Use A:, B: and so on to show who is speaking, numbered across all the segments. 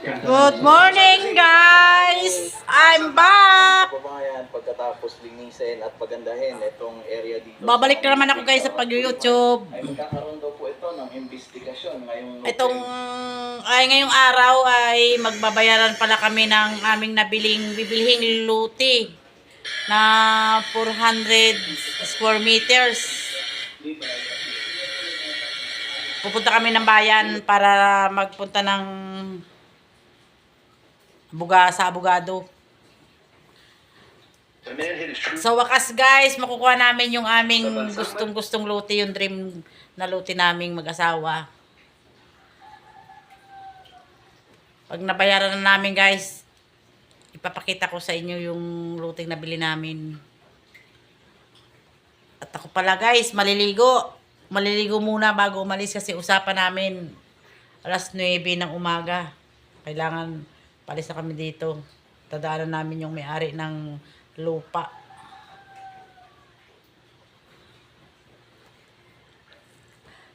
A: Good morning, guys! I'm back!
B: Kababayan, pagkatapos linisin at pagandahin itong area dito.
A: Babalik na naman ako, guys, sa pag-YouTube.
B: Ay magkakaroon daw po ito ng investigasyon ngayong
A: Itong, ay ngayong araw ay magbabayaran pala kami ng aming nabiling, bibilhing luti na 400 square meters. Pupunta kami ng bayan para magpunta ng buga sa abogado. Sa wakas guys, makukuha namin yung aming gustong-gustong luti, yung dream na luti naming mag-asawa. Pag nabayaran na namin guys, ipapakita ko sa inyo yung luting nabili namin. At ako pala guys, maliligo. Maliligo muna bago umalis kasi usapan namin alas 9 ng umaga. Kailangan palis kami dito. Tadaanan namin yung may-ari ng lupa.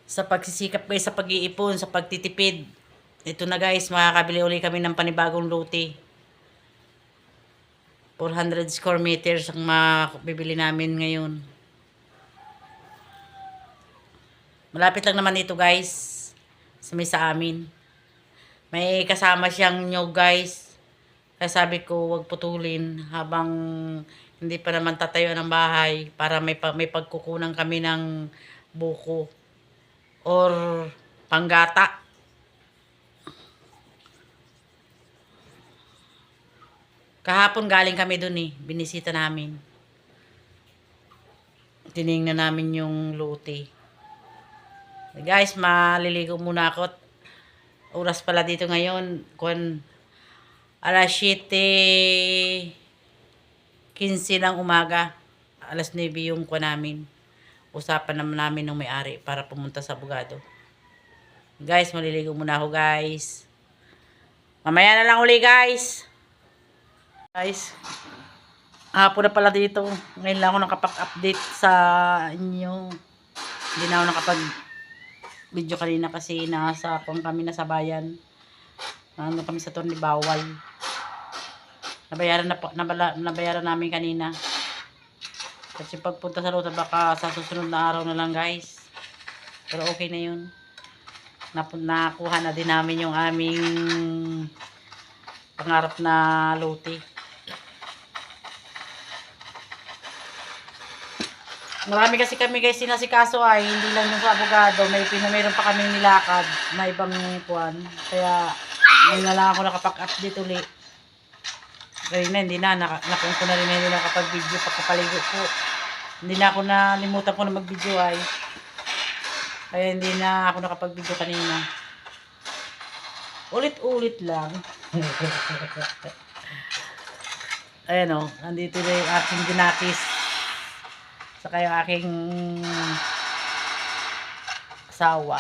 A: Sa pagsisikap guys, sa pag-iipon, sa pagtitipid. Ito na guys, makakabili uli kami ng panibagong luti. 400 square meters ang mabibili namin ngayon. Malapit lang naman dito guys. Sa may sa amin. May kasama siyang nyog guys. Kaya sabi ko wag putulin habang hindi pa naman tatayo ng bahay para may, may pagkukunan kami ng buko or panggata. Kahapon galing kami dun eh. Binisita namin. Tiningnan namin yung luti. Guys, maliligo muna ako. Oras pala dito ngayon. Kung alas 7 15 ng umaga. Alas 9 yung kwa namin. Usapan naman namin ng may-ari para pumunta sa abogado. Guys, maliligo muna ako guys. Mamaya na lang uli guys. Guys, hapon na pala dito. Ngayon lang ako nakapag-update sa inyo. Hindi na ako nakapag video kanina kasi nasa kung kami na sa bayan. Ano kami sa Torni Bawal. Nabayaran na nabala, nabayaran namin kanina. Kasi pagpunta sa luta baka sa susunod na araw na lang guys. Pero okay na yun. Nap nakuha na din namin yung aming pangarap na luti. Marami kasi kami guys sinasikaso ay hindi lang yung sa abogado, may pinameron pa kami nilakad na ibang kuan. Kaya ngayon na lang ako nakapag-update uli. Kaya na, hindi na, naka, nakung ko na rin na hindi nakapag-video pagkapaligo ko. Hindi na ako nalimutan ko na mag-video ay. Kaya hindi na ako nakapag-video kanina. Ulit-ulit lang. Ayan o, andito na yung aking ginakis. Saka yung aking asawa.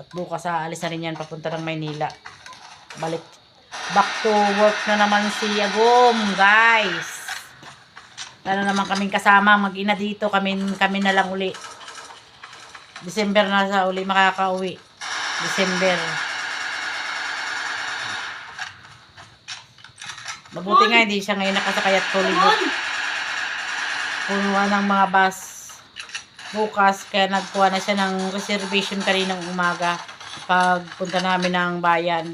A: At bukas aalis na rin yan papunta ng Maynila. Balik. Back to work na naman si Agom, guys. Lalo naman kaming kasama, mag-ina dito, kami, kami na lang uli. December na sa uli makakauwi. December. Mabuti nga, hindi siya ngayon nakasakay at fully booked. Punuan ng mga bus bukas, kaya nagkuha na siya ng reservation kaninang umaga pagpunta namin ng bayan.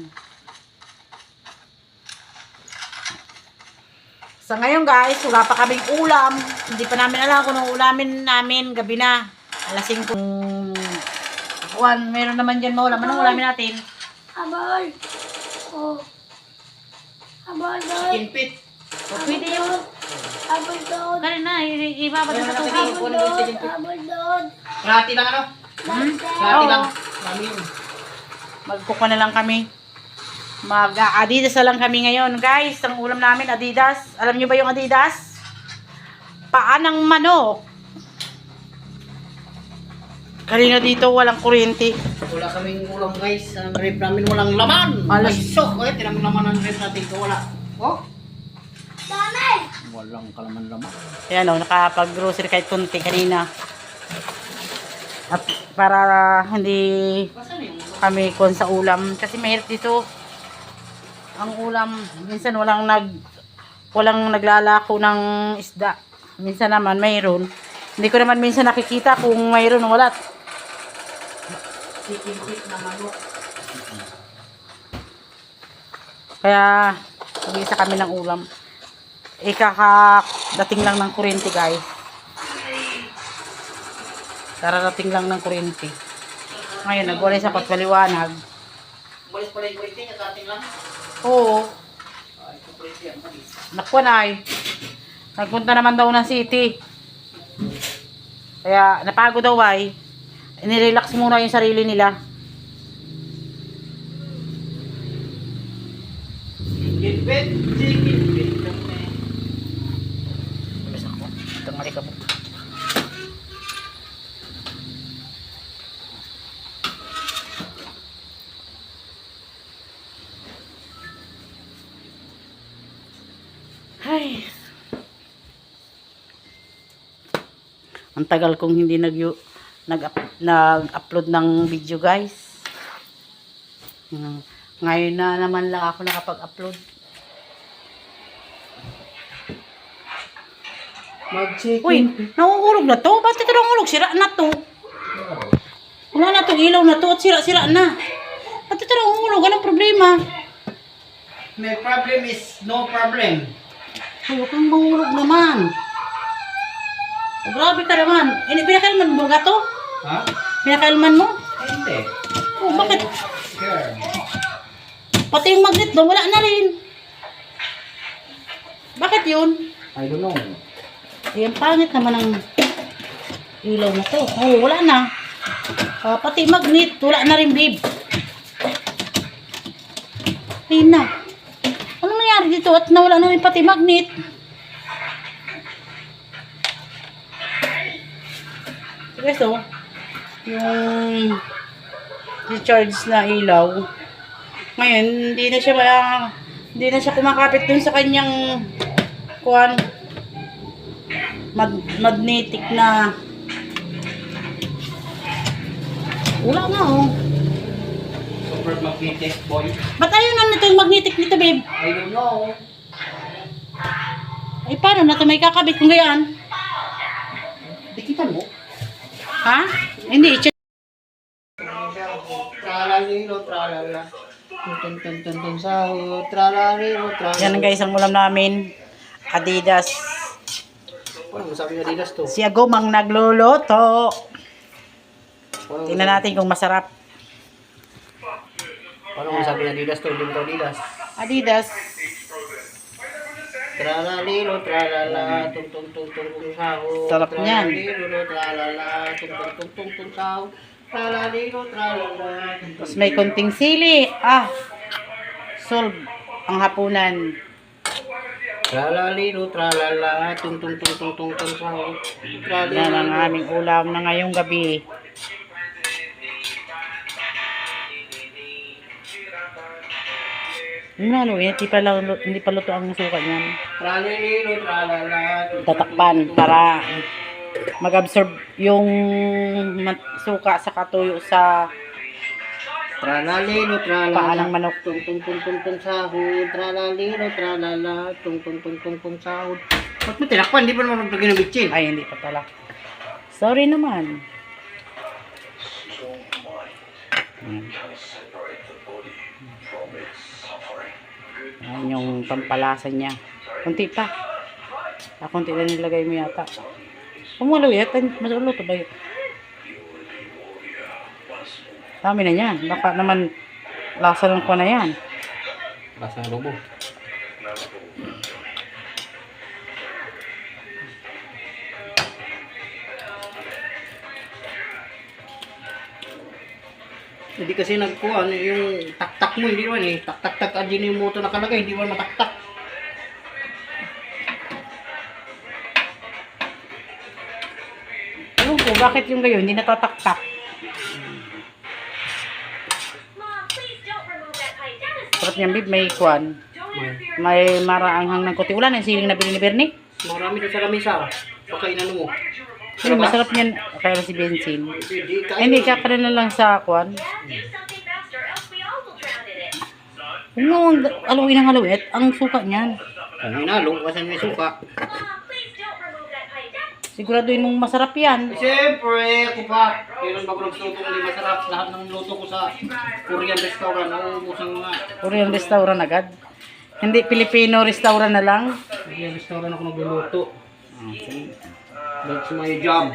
A: Sa ngayon guys, wala pa kaming ulam. Hindi pa namin alam kung anong ulamin namin gabi na. Alas 5. Juan, meron naman dyan maulam. Anong ulamin natin?
C: Abol. Oh. Abol doon.
A: Chicken pit. O, pwede yun.
C: Abol doon.
A: Kaya na, ibabad na sa tubig.
C: Abol doon. Abol doon.
B: Rati lang ano?
A: Hmm?
B: Rati lang. Mami yun.
A: Magkukuha na lang kami. Mag-Adidas na lang kami ngayon. Guys, ang ulam namin, Adidas. Alam nyo ba yung Adidas? Paanang manok. Kanina dito, walang kuryente.
D: Wala kaming ulam guys. Ang rep namin walang laman.
A: Alas-
D: Ay, sok. Eh, tinang laman ang rep natin ko wala. Oh?
C: Dami.
D: Walang kalaman-laman.
A: Ayan o, nakapag-grocery kahit kunti kanina. At para hindi kami kon sa ulam. Kasi mahirap dito. Ang ulam, minsan walang nag walang naglalako ng isda. Minsan naman mayroon. Hindi ko naman minsan nakikita kung mayroon wala. Sikip-sip na manok. Kaya, mag-isa kami ng ulam. Ikakadating lang ng kuryente, guys. Kararating lang ng kuryente. Ngayon, nagwalay sa patwaliwanag.
D: Balis pala yung kurite niya sa ating lang.
A: Oo, nakuha na ay. Nagpunta naman daw ng city. Kaya, napagod daw ay. Inirelax muna yung sarili nila.
D: Gitbit,
A: Itong malikabok. Ay. Ang tagal kong hindi nag nag-upload ng video, guys. Hmm. Ngayon na naman lang ako nakapag-upload.
D: Mag-chicken.
A: Uy, nauulog na to. Ba't ito nauulog? Sira na to. Wala na to. Ilaw na to at sira-sira na. Ba't ito nauulog? Anong problema?
D: May problem is no problem.
A: Ay, huwag kang mahulog naman. Oh, grabe ka naman. Eh, pinakalman mo ga to?
D: Ha?
A: Pinakalman mo?
D: Hindi.
A: Oh, bakit?
D: Sure.
A: Pati yung magnet doon, wala na rin. Bakit yun?
D: I don't know.
A: Eh, ang pangit naman ang ilaw na to. Oh, wala na. Ah, pati magnet, wala na rin, babe. Ayun na. Anong nangyari dito at nawala na rin pati magnet? Guys, oh. Yung recharge na ilaw. Ngayon, hindi na siya ma- hindi na siya kumakapit dun sa kanyang kuan mag magnetic na wala nga oh.
D: Super magnetic boy.
A: Ba't ayun na nito yung magnetic nito, babe?
D: I don't know.
A: Ay, paano na ito may kakabit kung gayaan?
D: Dikitan mo.
A: Ha? Hindi, check.
D: Tralalilo, tralala. Tun tun tun tun sahod. Tralalilo, tralala.
A: Yan guys, ang ulam namin. Adidas.
D: Ano masabi nga Adidas to?
A: Si Agumang nagluluto.
D: Ano
A: Tingnan natin kung masarap.
D: Paano masabi nga Adidas to? Hindi mo to Adidas.
A: Adidas.
D: Tralalilo, tralala, tung tung tung tung tung sahod.
A: Sarap niyan.
D: Tralalilo, tralala, tung tung tung tung tung sahod. Tralalilo, tralala.
A: Tapos may konting sili. Ah, solve ang hapunan.
D: Tralalilo, tralala, tung tung tung tung tung tung sahod.
A: Yan ang aming ulam na ngayong gabi. Ano, hindi pa, lang, hindi pa luto ang suka niyan.
D: Tralalilo, tralala. tung, tung,
A: Tatakpan
D: tung, tung,
A: para mag-absorb yung suka sa katuyo sa
D: Tralalilo, tralala.
A: paa ng manok.
D: Tung tung tung tung tung sahod. Tralalilo, tralala. Tung tung tung tung tung sahod. Ba't mo tinakpan? Di pa naman ito ginabitsin.
A: Ay, hindi pa pala. Sorry naman. Ayan. Ayan yung pampalasa niya. Kunti pa. Ah, kunti lang nilagay mo yata. Pumalo yata. Masuluto ba yun? Dami na yan. Baka naman lasa ng ko na yan.
D: Basta lobo. Hindi kasi nagkuhan yung taktak mo, hindi naman eh. Tak-tak-tak adyan yung moto nakalagay, hindi naman mataktak.
A: Ewan ko, bakit yung gayon hindi natataktak? niya, babe, may kwan. May maraanghang ng kuti. Wala na yung siling na bili ni Bernie.
D: Marami na sa lamisa. Pakainan mo.
A: Ay, masarap niyan. Kaya si Bensin.
D: Hindi,
A: kakanan na lang sa kwan. Ano, aluin ang aluit. Ang suka niyan.
D: Ang inalo, kasan may suka.
A: Siguraduhin mong masarap yan.
D: Siyempre, ako pa. Kailan ba ko nagsuto kung di masarap? Lahat ng luto ko sa Korean restaurant, nauubos ang mga
A: Korean restaurant agad. Hindi Filipino restaurant na lang.
D: Korean restaurant ako nagluluto. Ah, sige. That's my job.